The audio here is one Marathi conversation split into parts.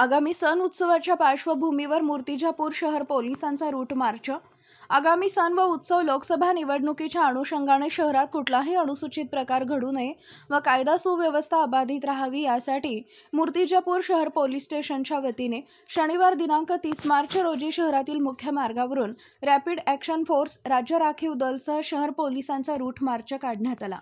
आगामी सण उत्सवाच्या पार्श्वभूमीवर मूर्तिजापूर शहर पोलिसांचा रूट मार्च. आगामी सण व उत्सव लोकसभा निवडणुकीच्या अनुषंगाने शहरात कुठलाही अनुसूचित प्रकार घडू नये व कायदा सुव्यवस्था अबाधित राहावी यासाठी मूर्तिजापूर शहर पोलीस स्टेशनच्या वतीने शनिवार दिनांक तीस मार्च रोजी शहरातील मुख्य मार्गावरून रॅपिड ॲक्शन फोर्स राज्य राखीव दलसह शहर पोलिसांचा रूट मार्च काढण्यात आला.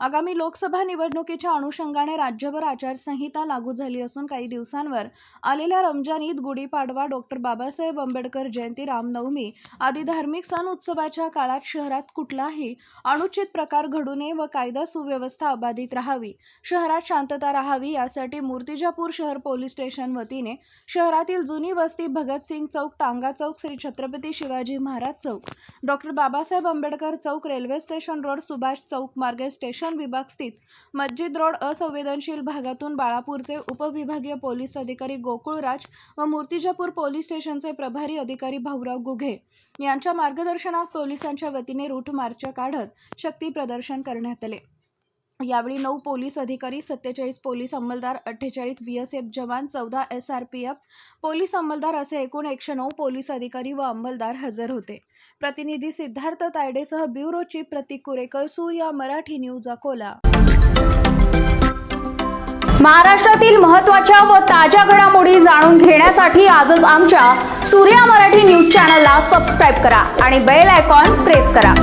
आगामी लोकसभा निवडणुकीच्या अनुषंगाने राज्यभर आचारसंहिता लागू झाली असून काही दिवसांवर आलेल्या रमजान ईद गुढीपाडवा डॉक्टर बाबासाहेब आंबेडकर जयंती रामनवमी आदी धार्मिक सण उत्सवाच्या काळात शहरात कुठलाही अनुचित प्रकार घडू नये व कायदा सुव्यवस्था अबाधित राहावी शहरात शांतता राहावी यासाठी मूर्तिजापूर शहर पोलीस स्टेशन वतीने शहरातील जुनी वस्ती Bhagat Singh Chowk Tanga Chowk Shri Chhatrapati Shivaji Maharaj Chowk doctor Babasaheb Ambedkar Chowk railway station road Subhash Chowk मार्गे स्टेशन विभाग स्थित मस्जिद रोड असंवेदनशील भागातून बाळापूरचे उपविभागीय पोलीस अधिकारी गोकुळराज व मूर्तिजापूर पोलीस स्टेशनचे प्रभारी अधिकारी भाऊराव गुघे यांच्या मार्गदर्शनात पोलिसांच्या वतीने रूट मार्च काढत शक्ती प्रदर्शन करण्यात आले. यावेळी नऊ पोलीस अधिकारी सत्तेचाळीस पोलीस अंमलदार अठ्ठेचाळीस बी एस एफ जवान चौदा S R P F police अंमलदार असे एकूण एकशे नऊ पोलीस अधिकारी व अंमलदार हजर होते. प्रतिनिधी Siddharth तायडेसह bureau chief Prateek Kurekar Surya Marathi news Akola. महाराष्ट्रातील महत्त्वाच्या व ताज्या घडामोडी जाणून घेण्यासाठी आजच आमच्या सूर्या मराठी न्यूज चॅनलला सबस्क्राईब करा आणि बेल आयकॉन प्रेस करा.